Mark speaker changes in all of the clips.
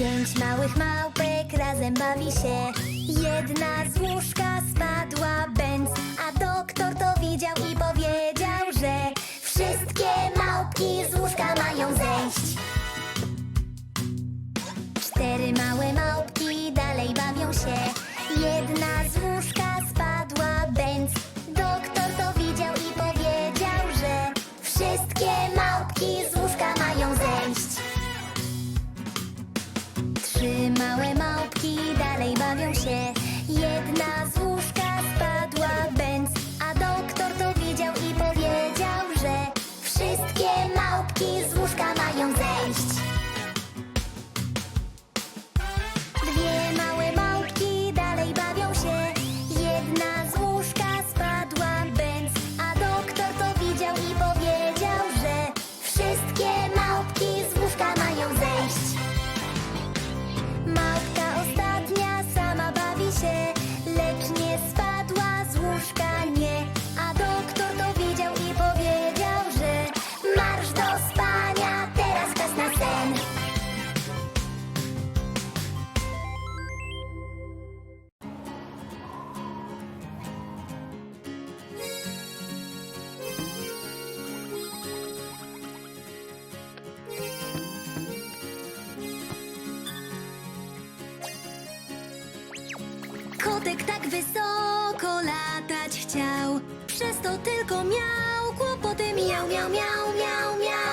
Speaker 1: Pięć małych małpek razem bawi się. Jedna z łóżka spadła Tak wysoko latać chciał, przez to tylko miał kłopoty miał, miał, miał, miał, miał.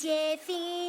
Speaker 1: DJ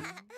Speaker 1: Mm-hmm.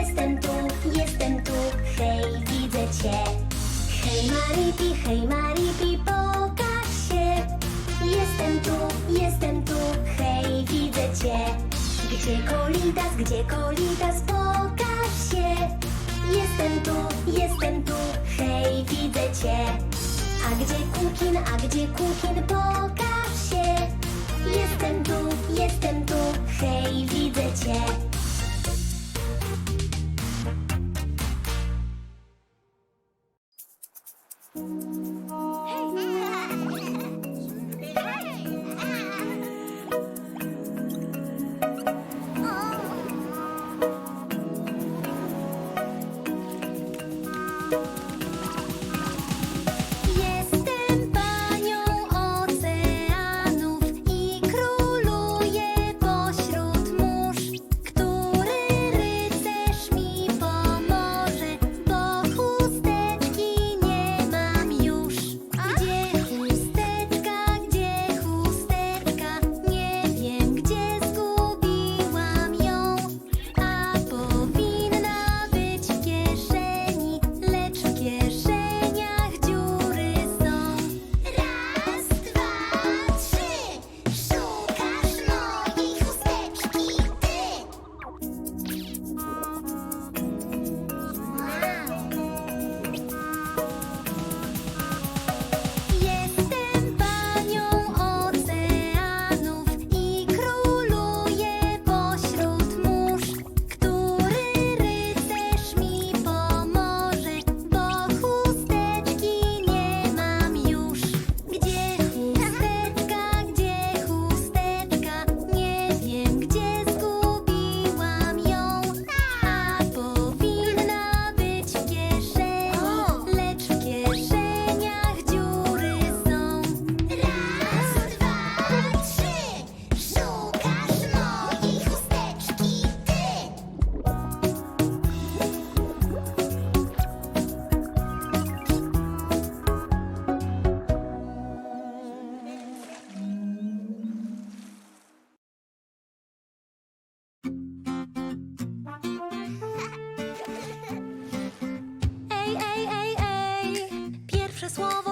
Speaker 1: jestem tu, jestem tu, hej, widzę cię. Hej Maripi, hej Maripi, pokaż się. Jestem tu, jestem tu, hej, widzę cię. Gdzie kolitas, gdzie kolitas, pokaż się. Jestem tu, jestem tu, hej, widzę cię. A gdzie kukin, a gdzie kukin, pokaż się. Jestem tu, jestem tu, hej, widzę cię. swallow.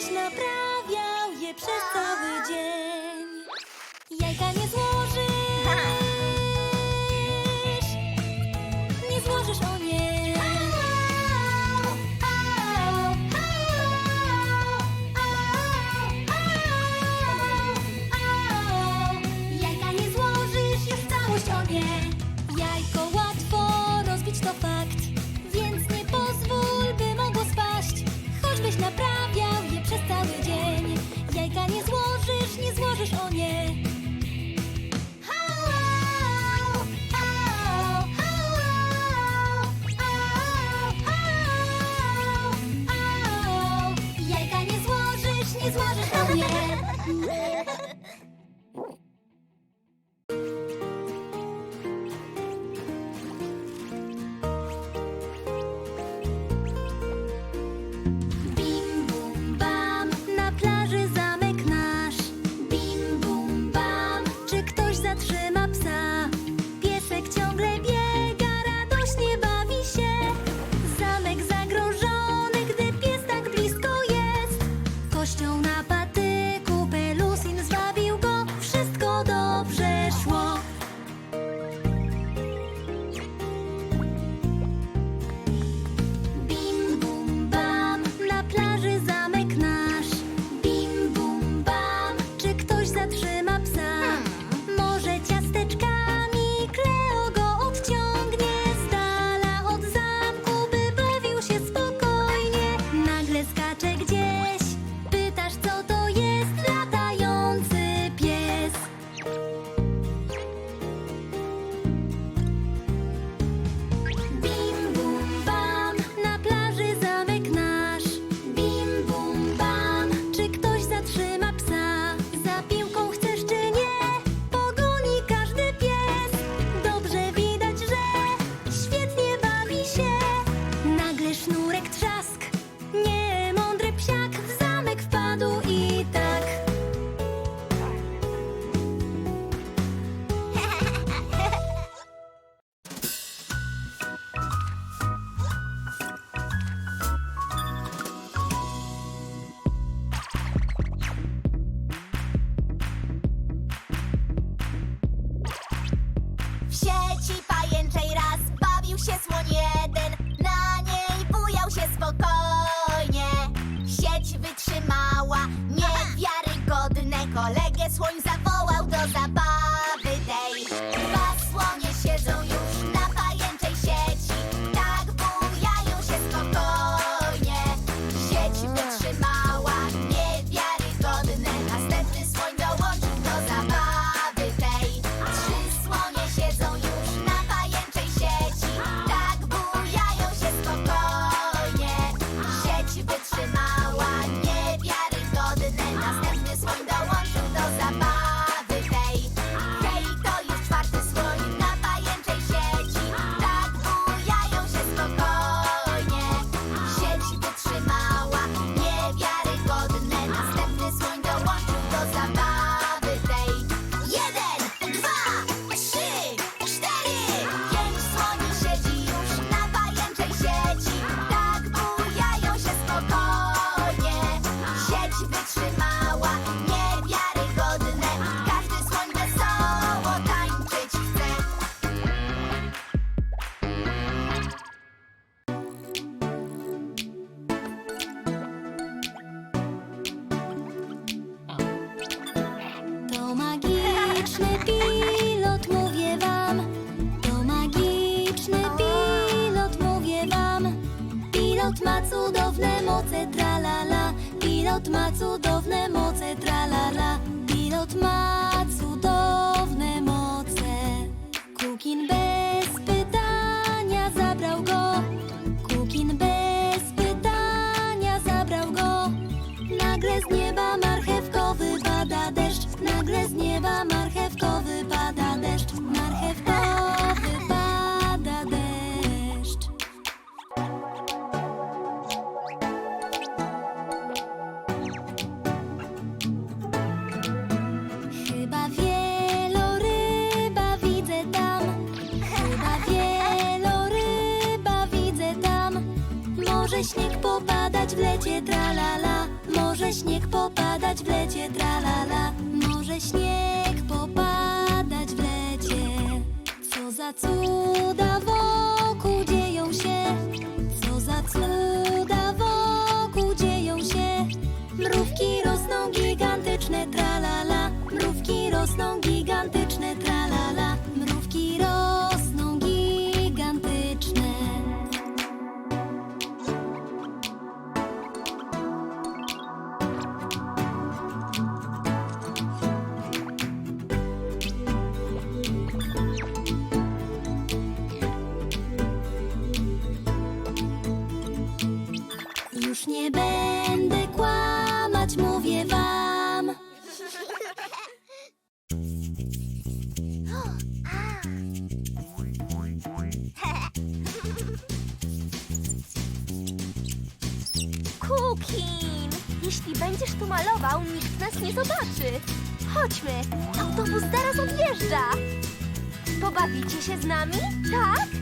Speaker 1: Choćbyś naprawiał je przez cały dzień, się
Speaker 2: słoń jeden, na niej bujał się spokojnie. Sieć wytrzymała, niewiarygodne kolegę słoń zawołał do zabawy.
Speaker 1: Pilot ma cudowne moce, tralala. Pilot ma cudowne moce, tralala. Pilot ma cudowne moce. Kukin bez pytania zabrał go. Kukin bez pytania zabrał go. Nagle z nieba marchewkowy pada deszcz. Nagle z nieba marchewkowy pada deszcz. Marchew lecie tralala. Może śnieg popadać w lecie tralala. Może śnieg popadać w lecie. Co za cuda wokół dzieją się? Co za cuda wokół dzieją się? Mrówki rosną gigantyczne tralala. Mrówki rosną gigantyczne tralala.
Speaker 3: Kin, jeśli będziesz tu malował, nikt nas nie zobaczy. Chodźmy, autobus zaraz odjeżdża. Pobawicie się z nami, tak?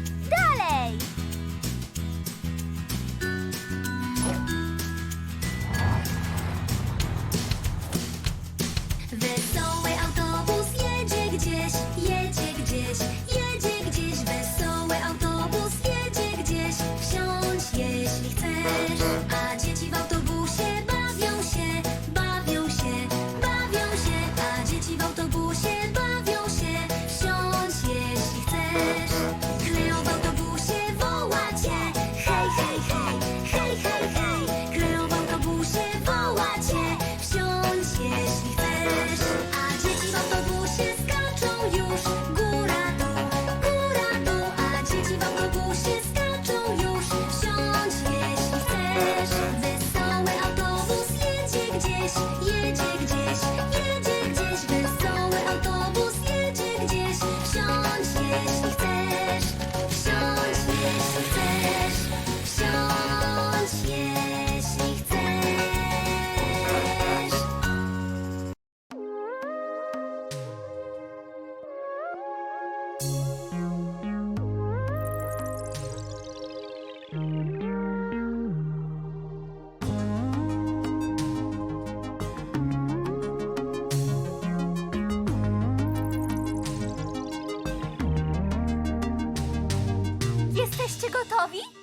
Speaker 1: Jesteście gotowi?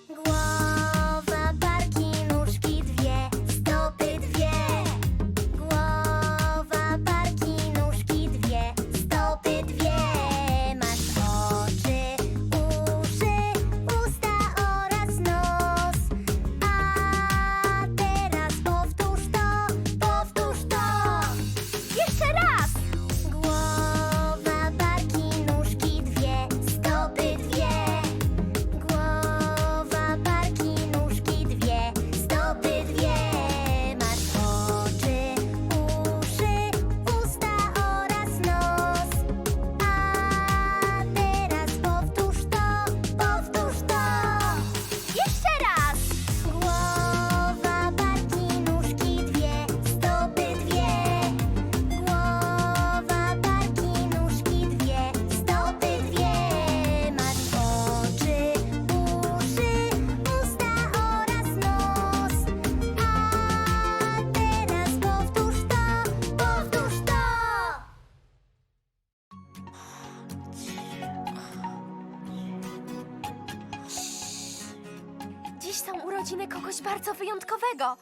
Speaker 3: Go.